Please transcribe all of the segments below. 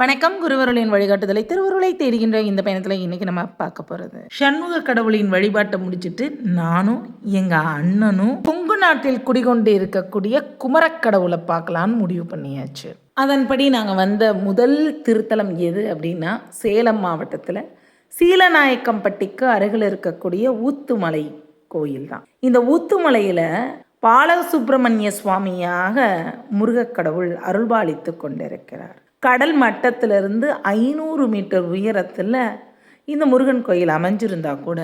வணக்கம். குருவருளின் வழிகாட்டுதலை திருவருளை தேடுகின்ற இந்த பயணத்தில் இன்னைக்கு நம்ம பார்க்க போகிறது சண்முக கடவுளின் வழிபாட்டை முடிச்சிட்டு நானும் எங்கள் அண்ணனும் கொங்கு நாட்டில் குடிகொண்டு இருக்கக்கூடிய குமரக்கடவுளை பார்க்கலான்னு முடிவு பண்ணியாச்சு. அதன்படி நாங்கள் வந்த முதல் திருத்தலம் எது அப்படின்னா சேலம் மாவட்டத்தில் சீலநாயக்கம்பட்டிக்கு அருகில் இருக்கக்கூடிய ஊத்துமலை கோயில் தான். இந்த ஊத்துமலையில் பாலசுப்பிரமணிய சுவாமியாக முருகக்கடவுள் அருள்பாலித்து கொண்டிருக்கிறார். கடல் மட்டத்திலிருந்து ஐநூறு மீட்டர் உயரத்தில் இந்த முருகன் கோயில் அமைஞ்சிருந்தா கூட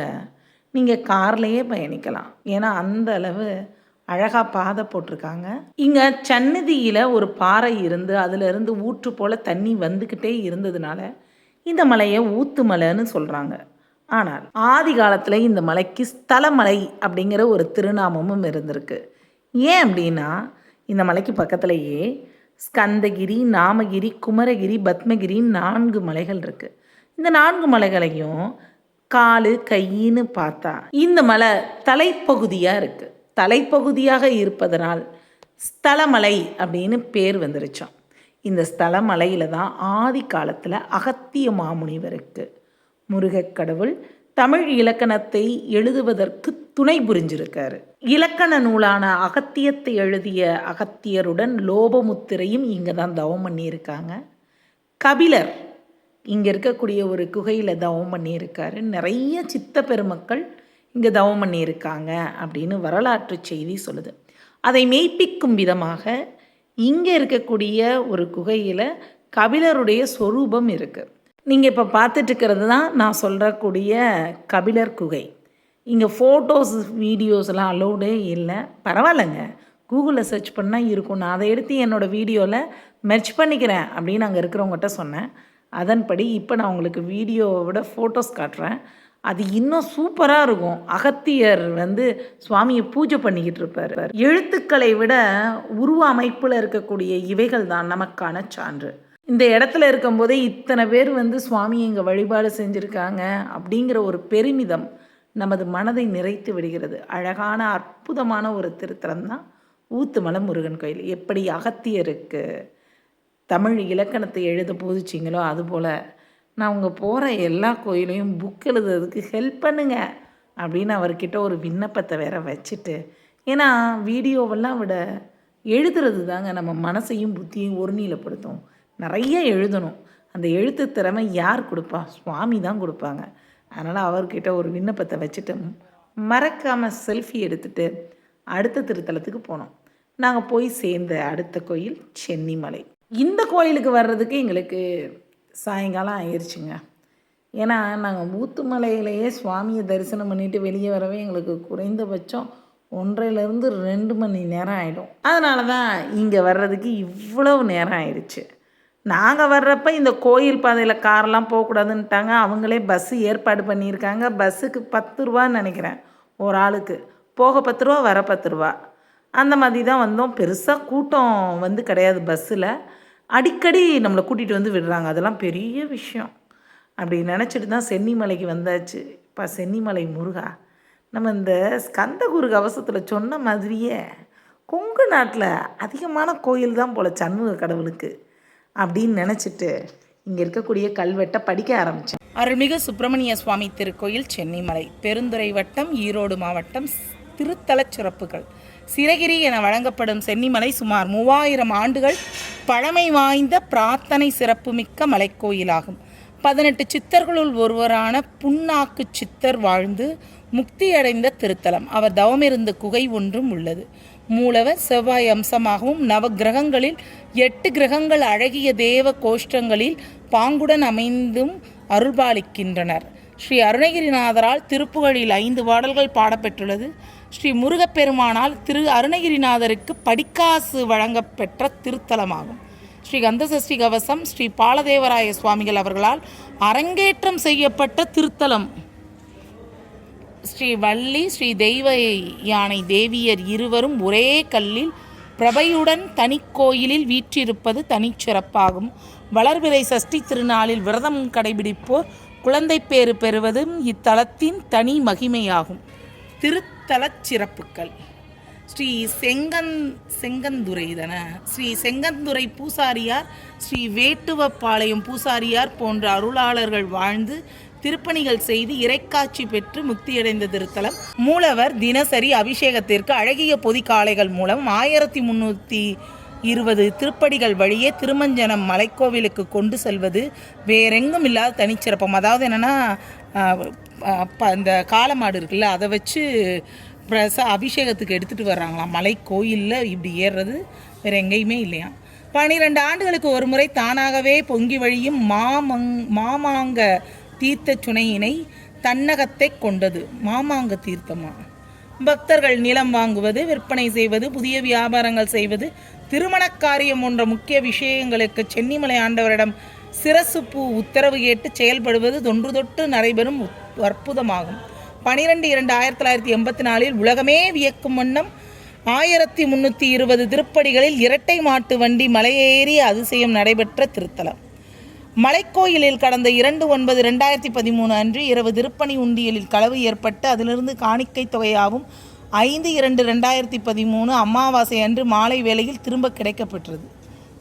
நீங்கள் கார்லேயே பயணிக்கலாம். ஏன்னா அந்த அளவு அழகாக பாதை போட்டிருக்காங்க. இங்கே சந்நிதியில் ஒரு பாறை இருந்து அதிலிருந்து ஊற்று போல் தண்ணி வந்துக்கிட்டே இருந்ததுனால இந்த மலையை ஊத்து மலைன்னு சொல்கிறாங்க ஆனால் ஆதி காலத்தில் இந்த மலைக்கு ஸ்தலமலை அப்படிங்கிற ஒரு திருநாமமும் இருந்திருக்கு. ஏன் அப்படின்னா இந்த மலைக்கு பக்கத்துலேயே ஸ்கந்தகிரி நாமகிரி குமரகிரி பத்மகிரி நான்கு மலைகள் இருக்குது இந்த நான்கு மலைகளையும் காலு கையின்னு பார்த்தா இந்த மலை தலைப்பகுதியாக இருக்குது தலைப்பகுதியாக இருப்பதனால் ஸ்தலமலை அப்படின்னு பேர் வந்துருச்சோம். இந்த ஸ்தலமலையில் தான் ஆதி காலத்தில் அகத்திய மாமுனிவருக்கு முருகக்கடவுள் தமிழ் இலக்கணத்தை எழுதுவதற்கு துணை புரிஞ்சிருக்காரு. இலக்கண நூலான அகத்தியத்தை எழுதிய அகத்தியருடன் லோபமுத்திரையும் இங்கே தான் தவம் பண்ணியிருக்காங்க. கபிலர் இங்கே இருக்கக்கூடிய ஒரு குகையில் தவம் பண்ணியிருக்காரு. நிறைய சித்த பெருமக்கள் இங்கே தவம் பண்ணியிருக்காங்க அப்படின்னு வரலாற்று செய்தி சொல்லுது. அதை மெய்ப்பிக்கும் விதமாக இங்கே இருக்கக்கூடிய ஒரு குகையில் கபிலருடைய சொரூபம் இருக்குது நீங்கள் இப்போ பார்த்துட்ருக்கிறது தான் நான் சொல்கிறக்கூடிய கபிலர் குகை. இங்கே ஃபோட்டோஸ் வீடியோஸ்லாம் அலோடே இல்லை. பரவாயில்லைங்க. கூகுளில் சர்ச் பண்ணால் இருக்கும். நான் அதை எடுத்து என்னோடய வீடியோவில் மெர்ச் பண்ணிக்கிறேன் அப்படின்னு அங்கே இருக்கிறவங்ககிட்ட சொன்னேன். அதன்படி இப்போ நான் உங்களுக்கு வீடியோவை விட ஃபோட்டோஸ் காட்டுறேன். அது இன்னும் சூப்பராக இருக்கும். அகத்தியர் வந்து சுவாமியை பூஜை பண்ணிக்கிட்டு இருப்பார். எழுத்துக்களை விட உருவ அமைப்பில் இருக்கக்கூடிய இவைகள் தான் நமக்கான சான்று. இந்த இடத்துல இருக்கும்போதே இத்தனை பேர் வந்து சுவாமியை இங்கே வழிபாடு செஞ்சுருக்காங்க அப்படிங்கிற ஒரு பெருமிதம் நமது மனதை நிறைத்து விடுகிறது. அழகான அற்புதமான ஒரு திருத்தலம் தான் ஊத்துமலை முருகன் கோயில். எப்படி அகத்தியருக்கு தமிழ் இலக்கணத்தை எழுத போதிச்சிங்களோ அதுபோல் நான் அவங்க போகிற எல்லா கோயிலையும் புக் எழுதுறதுக்கு ஹெல்ப் பண்ணுங்க அப்படின்னு அவர்கிட்ட ஒரு விண்ணப்பத்தை வேற வச்சுட்டு ஏன்னா வீடியோவெல்லாம் விட எழுதுறது தாங்க நம்ம மனசையும் புத்தியும் ஒருநிலைப்படுத்தும். நிறைய எழுதணும். அந்த எழுத்து திறமை யார் கொடுப்பா? சுவாமி தான் கொடுப்பாங்க. அதனால் அவர்கிட்ட ஒரு விண்ணப்பத்தை வச்சுட்டு மறக்காமல் செல்ஃபி எடுத்துட்டு அடுத்த திருத்தலத்துக்கு போனோம். நாங்கள் போய் சேர்ந்த அடுத்த கோயில் சென்னிமலை. இந்த கோயிலுக்கு வர்றதுக்கு எங்களுக்கு சாயங்காலம் ஆயிடுச்சுங்க ஏன்னா நாங்கள் ஊத்துமலையிலேயே சுவாமியை தரிசனம் பண்ணிட்டு வெளியே வரவே எங்களுக்கு குறைந்தபட்சம் ஒன்றையிலேருந்து ரெண்டு மணி நேரம் ஆகிடும் அதனால தான் இங்கே வர்றதுக்கு இவ்வளவு நேரம் ஆயிடுச்சு நாங்கள் வர்றப்ப இந்த கோயில் பாதையில் கார்லாம் போகக்கூடாதுன்ட்டாங்க. அவங்களே பஸ்ஸு ஏற்பாடு பண்ணியிருக்காங்க. பஸ்ஸுக்கு பத்து ரூபான்னு நினைக்கிறேன். ஒரு ஆளுக்கு. போக பத்து ரூபா வர பத்து ரூபா. அந்த மாதிரி தான் வந்தோம். பெருசாக கூட்டம் வந்து கிடையாது பஸ்ஸில் அடிக்கடி நம்மளை கூட்டிகிட்டு வந்து விடுறாங்க. அதெல்லாம் பெரிய விஷயம். அப்படி நினச்சிட்டு தான் சென்னிமலைக்கு வந்தாச்சு. இப்போ சென்னிமலை முருகா. நம்ம இந்த ஸ்கந்தகுரு கவசத்தில் சொன்ன மாதிரியே கொங்கு நாட்டில் அதிகமான கோயில் தான் போல் சண்முக கடவுளுக்கு. அப்படின்னு நினச்சிட்டு இங்கே இருக்கக்கூடிய கல்வெட்டை படிக்க ஆரம்பித்தேன் அருள்மிகு சுப்பிரமணிய சுவாமி திருக்கோயில் சென்னிமலை பெருந்துறை வட்டம் ஈரோடு மாவட்டம் திருத்தலச் சிறப்புகள். சிறகிரி என வழங்கப்படும் சென்னிமலை சுமார் மூவாயிரம் ஆண்டுகள் பழமை வாய்ந்த பிரார்த்தனை சிறப்புமிக்க மலைக்கோயிலாகும். பதினெட்டு சித்தர்களுள் ஒருவரான புண்ணாக்கு சித்தர் வாழ்ந்து முக்தியடைந்த திருத்தலம். அவர் தவமிருந்த குகை ஒன்றும் உள்ளது. மூலவர் செவ்வாய் அம்சமாகவும் நவ கிரகங்களில் எட்டு கிரகங்கள் அழகிய தேவ கோஷ்டங்களில் பாங்குடன் அமைந்தும் அருள்பாலிக்கின்றனர். ஸ்ரீ அருணகிரிநாதரால் திருப்புகழில் ஐந்து பாடல்கள் பாடப்பெற்றுள்ளது. ஸ்ரீ முருகப்பெருமானால் திரு அருணகிரிநாதருக்கு படிக்காசு வழங்கப்பெற்ற திருத்தலமாகும். ஸ்ரீ கந்தசஷ்டி கவசம் ஸ்ரீ பாலதேவராய சுவாமிகள் அவர்களால் அரங்கேற்றம் செய்யப்பட்ட திருத்தலம். ஸ்ரீ வள்ளி ஸ்ரீ தெய்வ யானை தேவியர் இருவரும் ஒரே கல்லில் பிரபையுடன் தனிக்கோயிலில் வீற்றிருப்பது தனிச்சிறப்பாகும் வளர்பிறை சஷ்டி திருநாளில் விரதம் கடைபிடிப்போர் குழந்தை பேறு பெறுவதும் இத்தலத்தின் தனி மகிமையாகும். திருத்தலச் சிறப்புகள் ஸ்ரீ செங்கன் செங்கந்துரை தானே ஸ்ரீ செங்கந்துரை பூசாரியார் ஸ்ரீ வேட்டுவப்பாளையம் பூசாரியார் போன்ற அருளாளர்கள் வாழ்ந்து திருப்பணிகள் செய்து இறைக்காட்சி பெற்று முக்தியடைந்த திருத்தலம் மூலவர் தினசரி அபிஷேகத்திற்கு அழகிய பொதிக்காலைகள் மூலம் ஆயிரத்தி முன்னூற்றி இருபது திருப்படிகள் வழியே திருமஞ்சனம் மலைக்கோவிலுக்கு கொண்டு செல்வது வேறெங்கும் இல்லாத தனிச்சிறப்பம். அதாவது என்னென்னா இந்த காலமாடு இருக்குல்ல அதை வச்சு பிரச அபிஷேகத்துக்கு எடுத்துகிட்டு வர்றாங்களாம். மலை கோயிலில் இப்படி ஏறுறது வேறு எங்கேயுமே இல்லையா பன்னிரெண்டு ஆண்டுகளுக்கு ஒரு முறை தானாகவே பொங்கி வழியும் மாமங் மாமாங்க தீர்த்த சுனையினை தன்னகத்தை கொண்டது. மாமாங்க தீர்த்தமா? பக்தர்கள் நிலம் வாங்குவது விற்பனை செய்வது புதிய வியாபாரங்கள் செய்வது திருமண காரியம் போன்ற முக்கிய விஷயங்களுக்கு சென்னிமலை ஆண்டவரிடம் சிரசு பூ உத்தரவு கேட்டு செயல்படுவது தொன்று தொட்டு நடைபெறும் அற்புதமாகும். பனிரெண்டு இரண்டு ஆயிரத்தி தொள்ளாயிரத்தி எண்பத்தி நாலில் உலகமே வியக்கும் வண்ணம் ஆயிரத்தி முன்னூற்றி இருபது திருப்படிகளில் இரட்டை மாட்டு வண்டி மலையேறி அதிசயம் நடைபெற்ற திருத்தலம். மலைக்கோயிலில் கடந்த இரண்டு ஒன்பது ரெண்டாயிரத்தி பதிமூணு அன்று இரவு திருப்பணி உண்டியலில் களவு ஏற்பட்டு அதிலிருந்து காணிக்கை தொகையாகவும் ஐந்து இரண்டு ரெண்டாயிரத்தி பதிமூணு அமாவாசை அன்று மாலை வேளையில் திரும்ப கிடைக்கப்பெற்றது.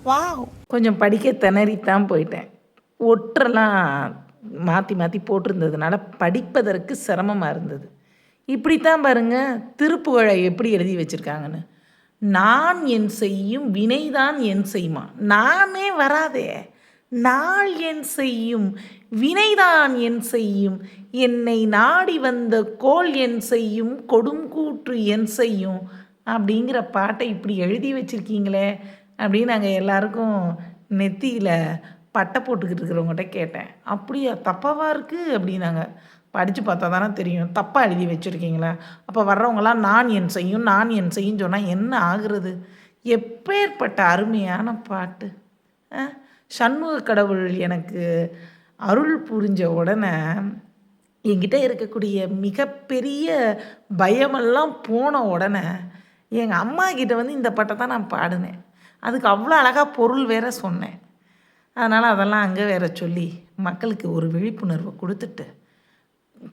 வா கொஞ்சம் படிக்க திணறித்தான் போயிட்டேன். ஒற்றெல்லாம் மாற்றி மாற்றி போட்டிருந்ததுனால படிப்பதற்கு சிரமமாக இருந்தது. இப்படித்தான் பாருங்க திருப்புகழை எப்படி எழுதி வச்சுருக்காங்கன்னு. நான் என் செய்யும் வினைதான் என் செய்யுமா? நாமே வராதே. நாள் என் செய்யும் வினைதான் என் செய்யும் என்னை நாடி வந்த கோல் என் செய்யும் கொடுங்கூற்று என் செய்யும் அப்படிங்கிற பாட்டை இப்படி எழுதி வச்சுருக்கீங்களே அப்படின்னு நாங்கள் எல்லாருக்கும் நெத்தியில் பட்டை போட்டுக்கிட்டு இருக்கிறவங்ககிட்ட கேட்டேன். அப்படியா தப்பாவாக இருக்குது அப்படின்னாங்க. படித்து பார்த்தா தானே தெரியும். தப்பாக எழுதி வச்சுருக்கீங்களா. அப்போ வர்றவங்களாம் நான் என் செய்யும் நான் என் செய்யும் சொன்னால் என்ன ஆகுறது? எப்பேற்பட்ட அருமையான பாட்டு. ஆ சண்முக கடவுள் எனக்கு அருள் புரிஞ்ச உடனே என்கிட்ட இருக்கக்கூடிய மிகப்பெரிய பயமெல்லாம் போன உடனே எங்கள் அம்மா கிட்ட வந்து இந்த பாட்டை தான் நான் பாடினேன். அதுக்கு அவ்வளோ அழகாக பொருள் வேற சொன்னேன். அதனால் அதெல்லாம் அங்கே வேற சொல்லி மக்களுக்கு ஒரு விழிப்புணர்வை கொடுத்துட்டு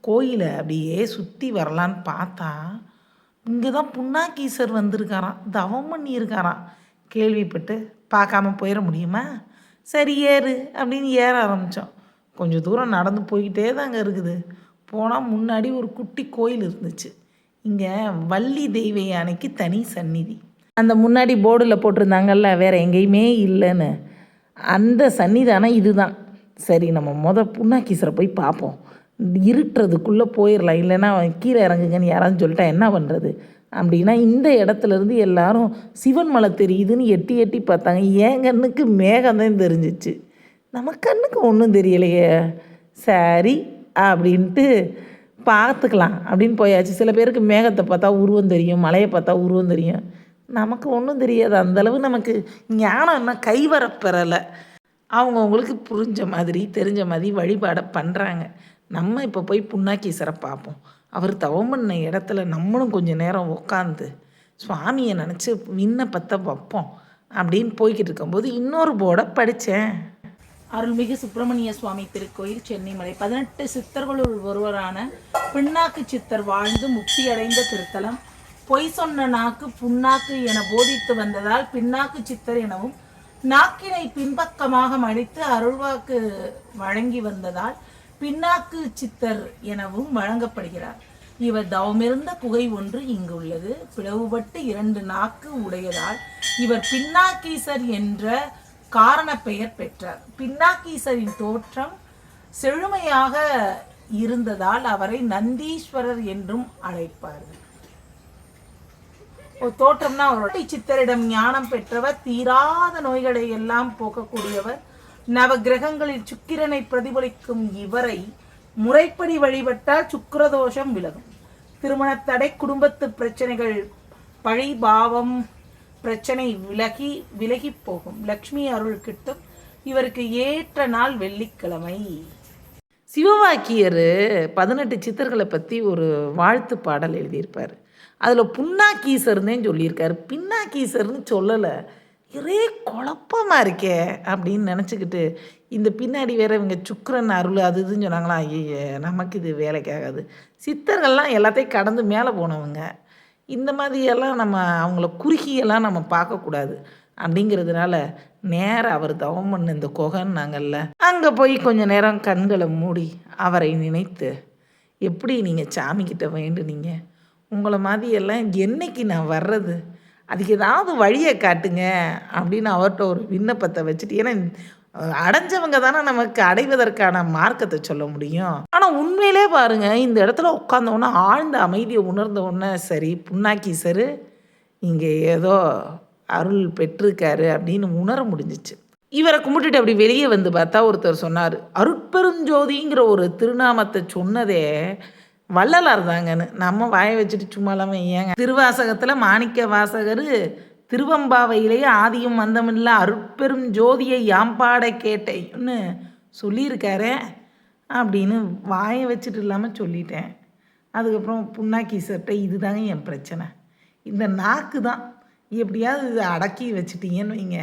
கோயிலை அப்படியே சுற்றி வரலான்னு பார்த்தா இங்கே தான் புண்ணாக்கீசர் வந்திருக்காராம் தவம் பண்ணியிருக்காராம். கேள்விப்பட்டு பார்க்காம போயிட முடியுமா? சரி ஏறு அப்படின்னு ஏற ஆரம்பித்தோம் கொஞ்சம் தூரம் நடந்து போய்கிட்டே தாங்க இருக்குது. போனால் முன்னாடி ஒரு குட்டி கோயில் இருந்துச்சு. இங்கே வள்ளி தெய்வ யானைக்கு தனி சந்நிதி. அந்த முன்னாடி போர்டில் போட்டிருந்தாங்கல்ல வேறு எங்கேயுமே இல்லைன்னு. அந்த சன்னிதானம் இதுதான். சரி நம்ம மொதல் புண்ணாக்கீசரை போய் பார்ப்போம். இருட்டுறதுக்குள்ளே போயிடலாம் இல்லைன்னா கீழே இறங்குங்கன்னு யாராவது சொல்லிட்டா என்ன பண்ணுறது அப்படின்னா இந்த இடத்துல இருந்து எல்லாரும் சிவன் மலை தெரியுதுன்னு எட்டி எட்டி பார்த்தாங்க. என் கண்ணுக்கு மேகம் தான் தெரிஞ்சிச்சு. நம்ம கண்ணுக்கு ஒன்றும் தெரியலையே. சரி அப்படின்ட்டு பார்த்துக்கலாம் அப்படின்னு போயாச்சு. சில பேருக்கு மேகத்தை பார்த்தா உருவம் தெரியும் மலையை பார்த்தா உருவம் தெரியும். நமக்கு ஒன்றும் தெரியாது. அந்தளவு நமக்கு ஞானம் என்ன கைவரப்பெறலை. அவங்கவுங்களுக்கு புரிஞ்ச மாதிரி தெரிஞ்ச மாதிரி வழிபாடை பண்ணுறாங்க நம்ம இப்போ போய் புண்ணாக்கீசரை பார்ப்போம் அவர் தவம் பண்ண இடத்துல நம்மளும் கொஞ்சம் நேரம் உட்காந்து சுவாமியை நினச்சி விண்ணப்பத்தை வைப்போம் அப்படின்னு போய்கிட்டு இருக்கும்போது இன்னொரு போர்டை படித்தேன் அருள்மிகு சுப்பிரமணிய சுவாமி திருக்கோயில் சென்னிமலை பதினெட்டு சித்தர்களுள் ஒருவரான பின்னாக்கு சித்தர் வாழ்ந்து முக்தி அடைந்த திருத்தலம். பொய் சொன்ன நாக்கு புண்ணாக்கு என போதித்து வந்ததால் பின்னாக்கு சித்தர் எனவும் நாக்கினை பின்பக்கமாக மடித்து அருள்வாக்கு வழங்கி வந்ததால் பின்னாக்கு சித்தர் எனவும் வழங்கப்படுகிறார். இவர் தவமிருந்த குகை ஒன்று இங்கு உள்ளது. பிளவுபட்டு இரண்டு நாக்கு உடையதால் இவர் பின்னாக்கீசர் என்ற காரண பெயர் பெற்றார். பின்னாக்கீசரின் தோற்றம் செழுமையாக இருந்ததால் அவரை நந்தீஸ்வரர் என்றும் அழைப்பார்கள் ஒரு தோற்றம்னா அவரோட சித்தரிடம் ஞானம் பெற்றவர் தீராத நோய்களை எல்லாம் போக்கக்கூடியவர். நவ கிரகங்களில் சுக்கிரனை பிரதிபலிக்கும் இவரை முறைப்படி வழிபட்டால் சுக்கிரதோஷம் விலகும். திருமண தடை குடும்பத்து பிரச்சனைகள் பழி பாவம் பிரச்சனை விலகி விலகி போகும். லக்ஷ்மி அருள் கிட்டும் இவருக்கு ஏற்ற நாள் வெள்ளிக்கிழமை. சிவவாக்கியர் பதினெட்டு சித்தர்களை பற்றி ஒரு வாழ்த்து பாடல் எழுதியிருப்பார். அதில் புண்ணாக்கீசர்னே சொல்லியிருக்காரு. பின்னாக்கீசர்னு சொல்லலை. ஒரே குழப்பமாக இருக்கே அப்படின்னு நினச்சிக்கிட்டு இந்த பின்னாடி வேற இவங்க சுக்கரன் அருள் அது இதுன்னு சொன்னாங்களா? ஐயே நமக்கு இது வேலைக்காகாது சித்தர்கள்லாம் எல்லாத்தையும் கடந்து மேலே போனவங்க. இந்த மாதிரியெல்லாம் நம்ம அவங்கள குறுகியெல்லாம் நம்ம பார்க்கக்கூடாது. அப்படிங்கிறதுனால நேராக அவர் தவம் பண்ண இந்த குகன்னாங்கல்ல அங்கே போய் கொஞ்ச நேரம் கண்களை மூடி அவரை நினைத்து எப்படி நீங்கள் சாமிக்கிட்ட வேண்டுனீங்க? உங்களை மாதிரியெல்லாம் என்னைக்கு நான் வர்றது? அதுக்கு ஏதாவது வழியை காட்டுங்க அப்படின்னு அவர்கிட்ட ஒரு விண்ணப்பத்தை வச்சுட்டு ஏன்னா அடைஞ்சவங்க தானே நமக்கு அடைவதற்கான மார்க்கத்தை சொல்ல முடியும். ஆனால் உண்மையிலே பாருங்க இந்த இடத்துல உட்காந்தோன்னே ஆழ்ந்த அமைதியை உணர்ந்த உடனே சரி புண்ணாக்கீசரு இங்கே ஏதோ அருள் பெற்றிருக்காரு அப்படின்னு உணர முடிஞ்சிச்சு. இவரை கும்பிட்டுட்டு அப்படி வெளியே வந்து பார்த்தா ஒருத்தர் சொன்னார் அருட்பெருஞ்சோதிங்கிற ஒரு திருநாமத்தை சொன்னதே வள்ளலார் தாங்கன்னு. நம்ம வாயை வச்சுட்டு சும்மா இல்லாமல் ஏங்க? திருவாசகத்தில் மாணிக்க வாசகர் திருவம்பாவையிலேயே ஆதியும் வந்தமில்ல அருட்பெரும் ஜோதியை யாம்பாட கேட்டேன்னு சொல்லியிருக்காரே அப்படின்னு வாயை வச்சுட்டு இல்லாமல் சொல்லிட்டேன். அதுக்கப்புறம் புண்ணாக்கி சட்டை இதுதாங்க என் பிரச்சனை. இந்த நாக்கு தான். எப்படியாவது இதை அடக்கி வச்சுட்டீங்கன்னு வைங்க.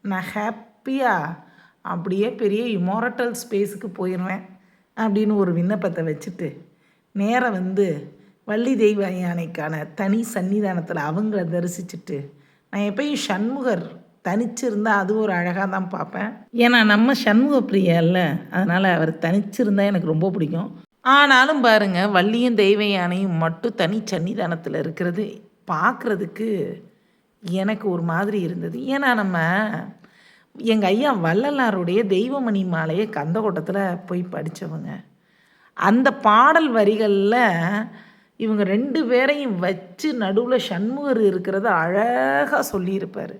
நான் ஹாப்பியாக அப்படியே பெரிய இமோரட்டல் ஸ்பேஸுக்கு போயிடுவேன் அப்படின்னு ஒரு விண்ணப்பத்தை வச்சுட்டு நேராக வந்து வள்ளி தெய்வ யானைக்கான தனி சன்னிதானத்தில் அவங்கள தரிசிச்சுட்டு நான் எப்பயும் சண்முகர் தனிச்சிருந்தால் அது ஒரு அழகாக தான் பார்ப்பேன். ஏன்னா நம்ம சண்முக பிரியா இல்லை. அதனால் அவர் தனிச்சிருந்தால் எனக்கு ரொம்ப பிடிக்கும். ஆனாலும் பாருங்கள் வள்ளியும் தெய்வ யானையும் மட்டும் தனி சன்னிதானத்தில் இருக்கிறது பார்க்குறதுக்கு எனக்கு ஒரு மாதிரி இருந்தது. ஏன்னா நம்ம எங்கள் ஐயா வள்ளலாருடைய தெய்வமணி மாலையை கந்தகோட்டத்தில் போய் படித்தவங்க அந்த பாடல் வரிகளில் இவங்க ரெண்டு பேரையும் வச்சு நடுவில் சண்முகர் இருக்கிறத அழகாக சொல்லியிருப்பார்.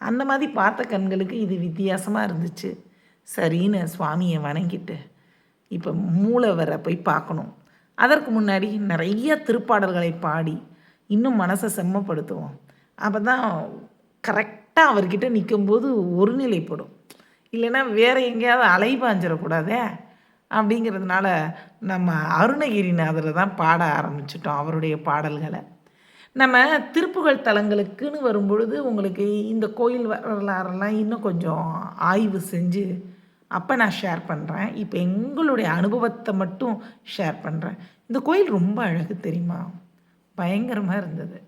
அந்த மாதிரி பார்த்த கண்களுக்கு இது வித்தியாசமாக இருந்துச்சு. சரின்னு சுவாமியை வணங்கிட்டு இப்போ மூலவரை போய் பார்க்கணும். அதற்கு முன்னாடி நிறைய திருப்பாடல்களை பாடி இன்னும் மனசை செம்மப்படுத்துவோம். அப்போ தான் கரெக்டாக அவர்கிட்ட நிற்கும்போது ஒருநிலைப்படும். இல்லைன்னா வேறு எங்கேயாவது அலைபாஞ்சிடக்கூடாதே அப்படிங்கிறதுனால நம்ம அருணகிரிநாதரை தான் பாட ஆரம்பிச்சிட்டோம் அவருடைய பாடல்களை. நம்ம திருப்புகழ் தலங்களுக்குன்னு வரும்பொழுது உங்களுக்கு இந்த கோயில் வரலாறெல்லாம் இன்னும் கொஞ்சம் ஆய்வு செஞ்சு அப்போ நான் ஷேர் பண்ணுறேன் இப்போ எங்களுடைய அனுபவத்தை மட்டும் ஷேர் பண்ணுறேன் இந்த கோயில் ரொம்ப அழகு தெரியுமா? பயங்கரமாக இருந்தது.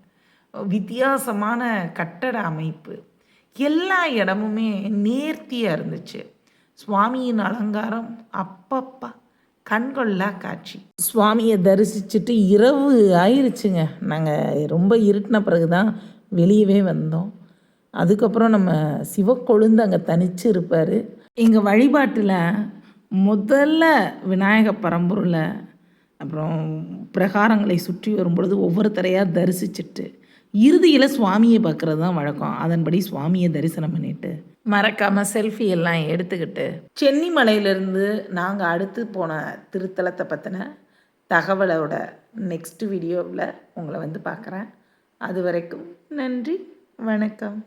வித்தியாசமான கட்டட அமைப்பு. எல்லா இடமுமே நேர்த்தியாக இருந்துச்சு. சுவாமியின் அலங்காரம் அப்பப்பா கண்கொள்ளா காட்சி. சுவாமியை தரிசிச்சுட்டு இரவு ஆயிருச்சுங்க. நாங்கள் ரொம்ப இருட்டின பிறகு தான் வெளியவே வந்தோம். அதுக்கப்புறம் நம்ம சிவக்கொழுந்து அங்கே தனிச்சு இருப்பார். எங்கள் வழிபாட்டில் முதல்ல விநாயக பரம்பொருளை அப்புறம் பிரகாரங்களை சுற்றி வரும்பொழுது ஒவ்வொருத்தரையாக தரிசிச்சுட்டு இறுதியில் சுவாமியை பார்க்குறது தான் வழக்கம். அதன்படி சுவாமியை தரிசனம் பண்ணிட்டு மறக்காமல் செல்ஃபி எல்லாம் எடுத்துக்கிட்டு சென்னி மலையிலேருந்து நாங்கள் அடுத்து போன திருத்தலத்தை பற்றின தகவலோட நெக்ஸ்ட் வீடியோவில் உங்களை வந்து பார்க்குறேன். அது வரைக்கும் நன்றி வணக்கம்.